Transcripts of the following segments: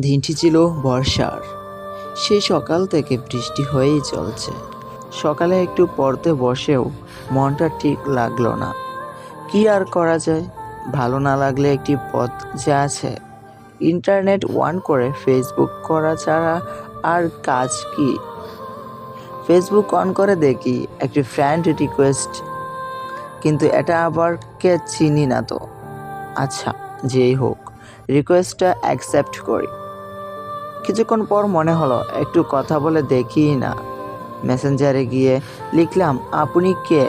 দিনটি ছিল বর্ষার। সেই সকাল থেকে বৃষ্টি হয়েই চলছে। সকালে একটু পড়তে বসেও মনটা ঠিক লাগল না। কি আর করা যায়? ভালো না লাগলে একটি পথ যে আছে। ইন্টারনেট অন করে ফেসবুক করা ছাড়া আর কাজ কি? ফেসবুক অন করে দেখি একটি ফ্রেন্ড রিকোয়েস্ট কিন্তু এটা আবার কে চিনি না তো। আচ্ছা যেই হোক রিকোয়েস্টটা অ্যাকসেপ্ট করি। কিছুক্ষণ পর মনে হলো, একটু কথা বলে দেখি না। মেসেঞ্জারে গিয়ে লিখলাম, আপনি কে?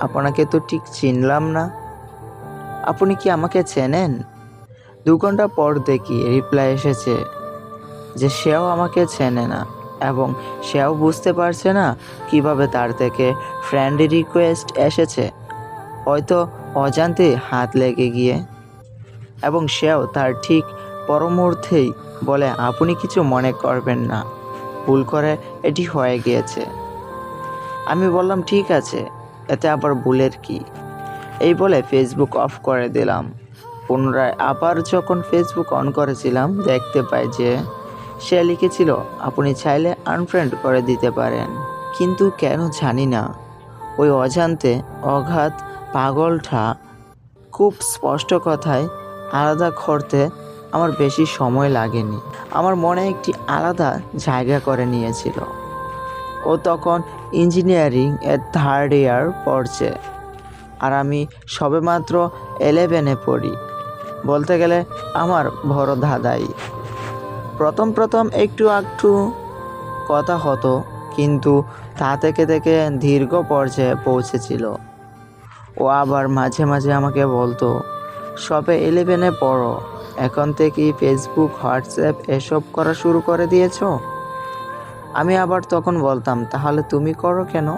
আপনাকে তো ঠিক চিনলাম না। আপনি কি আমাকে চেনেন? দু ঘণ্টা পর দেখি রিপ্লাই এসেছে যে সেও আমাকে চেনে না এবং সেও বুঝতে পারছে না কীভাবে তার থেকে ফ্রেন্ড রিকোয়েস্ট এসেছে। হয়তো অজান্তে হাত লেগে গিয়ে। এবং সেও তার ঠিক পরমুহূর্তেই বলে, আপনি কিছু মনে করবেন না। ভুল করে এটি হয়ে গিয়েছে। আমি বললাম, ঠিক আছে, এতে আবার ভুলের কি? এই বলে ফেসবুক অফ করে দিলাম। পুনরায় আবার যখন ফেসবুক অন করেছিলাম, দেখতে পাই যে সে লিখেছিল, আপনি চাইলে আনফ্রেন্ড করে দিতে পারেন, কিন্তু কেন জানি না। ওই অজান্তে অঘাত পাগলটা খুব স্পষ্ট কথায় আলাদা করতে আমার বেশি সময় লাগেনি। আমার মনে একটি আলাদা জায়গা করে নিয়েছিল। ও তখন ইঞ্জিনিয়ারিং এর থার্ড ইয়ার পড়ছে। আর আমি সবেমাত্র এলেভেনে পড়ি। বলতে গেলে আমার বড় দাদাই প্রথম প্রথম একটু একটু কথা হতো, কিন্তু তা থেকে থেকে দীর্ঘ পর্যায়ে পৌঁছেছিল। ও আবার মাঝে মাঝে আমাকে বলতো, সবে ইলেভেনে পড়ো। এখন থেকেই ফেসবুক হোয়াটসঅ্যাপ এসব করা শুরু করে দিয়েছ? আমি আবার তখন বলতাম, তাহলে তুমি করো কেন?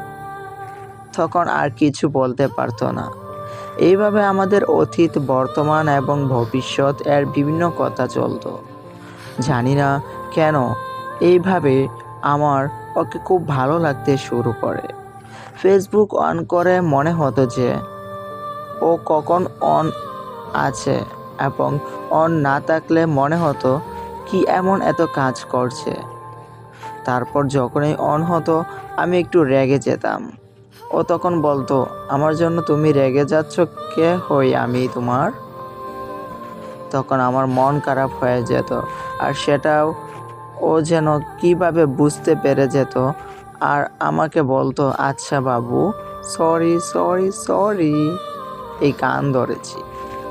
তখন আর কিছু বলতে পারতো না। এইভাবে আমাদের অতীত, বর্তমান এবং ভবিষ্যৎ এর বিভিন্ন কথা চলতো। জানি না কেন, এইভাবে আমার ওকে খুব ভালো লাগতে শুরু করে। ফেসবুক অন করে মনে হতো যে, ও কখন অন আছে। এবং অন না থাকলে মনে হতো কি এমন এত কাজ করছে। তারপর যখনই অন হতো, আমি একটু রেগে যেতাম। ও তখন বলতো, আমার জন্য তুমি রেগে যাচ্ছ কে হই আমি তোমার? তখন আমার মন খারাপ হয়ে যেত, আর সেটাও ও যেন কীভাবে বুঝতে পেরে যেত। আর আমাকে বলতো আচ্ছা বাবু সরি সরি সরি এই কান ধরেছি।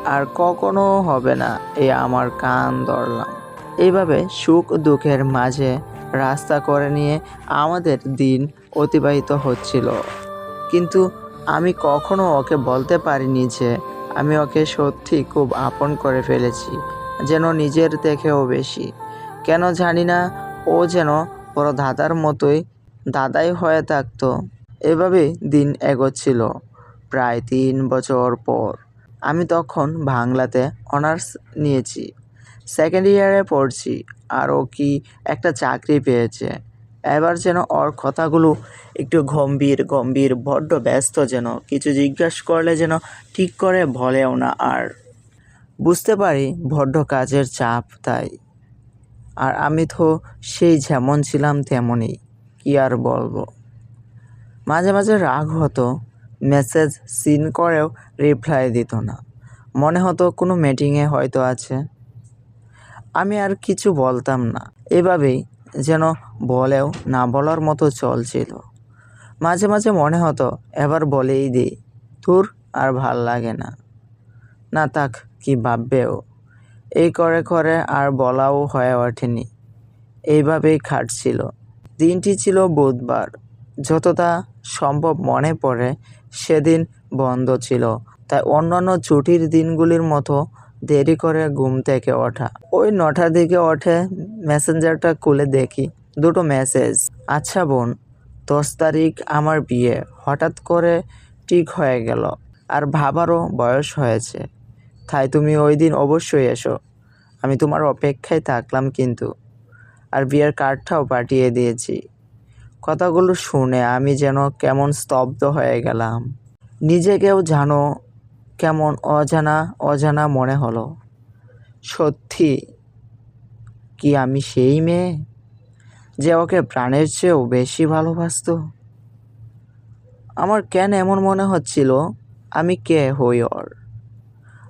আর কখনো হবে না এই আমার কান ধরলাম। এইভাবে সুখ দুঃখের মাঝে রাস্তা করে নিয়ে আমাদের দিন অতিবাহিত হচ্ছিল। কিন্তু আমি কখনো ওকে বলতে পারিনি যে আমি ওকে সত্যি খুব আপন করে ফেলেছি, যেন নিজের থেকেও বেশি। কেন জানি না, ও যেন বড় দাদার মতোই দাদাই হয়ে থাকতো। এভাবে দিন এগোচ্ছিল, প্রায় তিন বছর পর। আমি তখন বাংলাতে অনার্স নিয়েছি। সেকেন্ড ইয়ারে পড়ছি, আর ও কি একটা চাকরি পেয়েছে। এবার যেন ওর কথাগুলো একটু গম্ভীর গম্ভীর, বড্ড ব্যস্ত যেন, কিছু জিজ্ঞাসা করলে যেন ঠিক করে বলেও না আর। বুঝতে পারি বড্ড কাজের চাপ তাই। আর আমি তো সেই যেমন ছিলাম তেমনই, কি আর বলব। মাঝে মাঝে রাগ হতো মেসেজ সিন করেও রিপ্লাই দিত না। মনে হতো কোনো মিটিংয়ে হয়তো আছে। আমি আর কিছু বলতাম না। এভাবেই যেন বলেও না বলার মতো চলছিল। মাঝে মাঝে মনে হতো এবার বলেই দিই, তোর আর ভালো লাগে না। না তাক কি ভাববেও এই করে করে আর বলাও হয়ে ওঠেনি। এইভাবেই খাটছিল। দিনটি ছিল বুধবার। যতটা সম্ভব মনে পড়ে সেদিন বন্ধ ছিল। তাই অন্যান্য ছুটির দিনগুলির মতো দেরি করে ঘুম থেকে ওঠা। ওই নটার দিকে ওঠে মেসেঞ্জারটা খুলে দেখি, দুটো মেসেজ। আচ্ছা বোন, দশ তারিখ আমার বিয়ে। হঠাৎ করে ঠিক হয়ে গেল আর ভাবারও বয়স হয়েছে। তাই তুমি ওই দিন অবশ্যই এসো। আমি তোমার অপেক্ষায় থাকলাম কিন্তু। আর বিয়ের কার্ডটাও পাঠিয়ে দিয়েছি। কথাগুলো শুনে আমি যেন কেমন স্তব্ধ হয়ে গেলাম। নিজেকেও জানো কেমন অজানা অজানা মনে হলো। সত্যি কি আমি সেই মেয়ে যে ওকে প্রাণের চেয়েও বেশি ভালোবাসতো? আমার কেন এমন মনে হচ্ছিল? আমি কে হই ওর?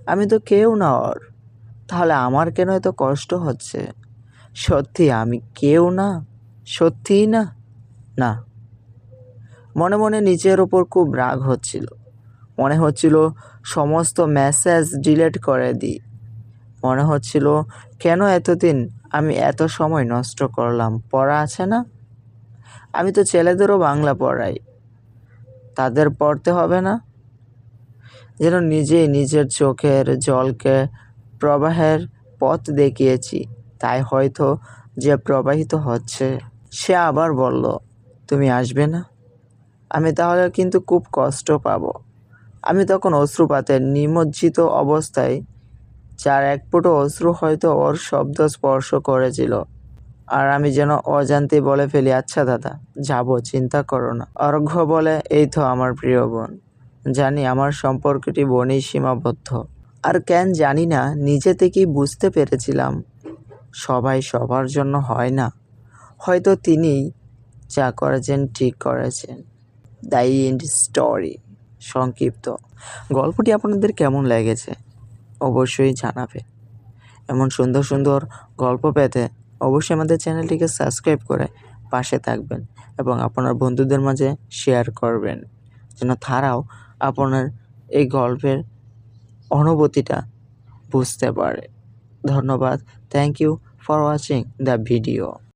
আমি তো কেউ না ওর। তাহলে আমার কেন এত কষ্ট হচ্ছে? সত্যি আমি কেউ না? সত্যিই না? না। মনে মনে নিজের ওপর খুব রাগ হচ্ছিল। মনে হচ্ছিল সমস্ত মেসেজ ডিলিট করে দিই। মনে হচ্ছিল, কেন এতদিন আমি এত সময় নষ্ট করলাম? পড়া আছে না? আমি তো ছেলেদেরও বাংলা পড়াই। তাদের পড়তে হবে না? যেন নিজেই নিজের চোখের জলকে প্রবাহের পথ দেখিয়েছি। তাই হয়তো যে প্রবাহিত হচ্ছে, সে আবার বলল তুমি আসবে না? আমি তাহলে কিন্তু খুব কষ্ট পাব। আমি তখন অশ্রুপাতের নিমজ্জিত অবস্থায় যার এক ফুটো অশ্রু হয়তো ওর শব্দ স্পর্শ করেছিল। আর আমি যেন অজান্তে বলে ফেলি আচ্ছা দাদা, যাব, চিন্তা করো না। অর্ঘ্য বলে, এই তো আমার প্রিয় বোন। জানি আমার সম্পর্কটি বনেই সীমাবদ্ধ। আর কেন জানি না, নিজে থেকেই বুঝতে পেরেছিলাম। সবাই সবার জন্য হয় না। হয়তো তিনি যা করেছেন, ঠিক করেছেন। দ্য ইন্ড স্টোরি, সংক্ষিপ্ত। গল্পটি আপনাদের কেমন লেগেছে? অবশ্যই জানাবে এমন সুন্দর সুন্দর গল্প পেতে অবশ্যই আমাদের চ্যানেলটিকে সাবস্ক্রাইব করে পাশে থাকবেন এবং আপনার বন্ধুদের মাঝে শেয়ার করবেন। যেন তারাও আপনার এই গল্পের অনুভূতিটা বুঝতে পারে। ধন্যবাদ। Thank you for watching the video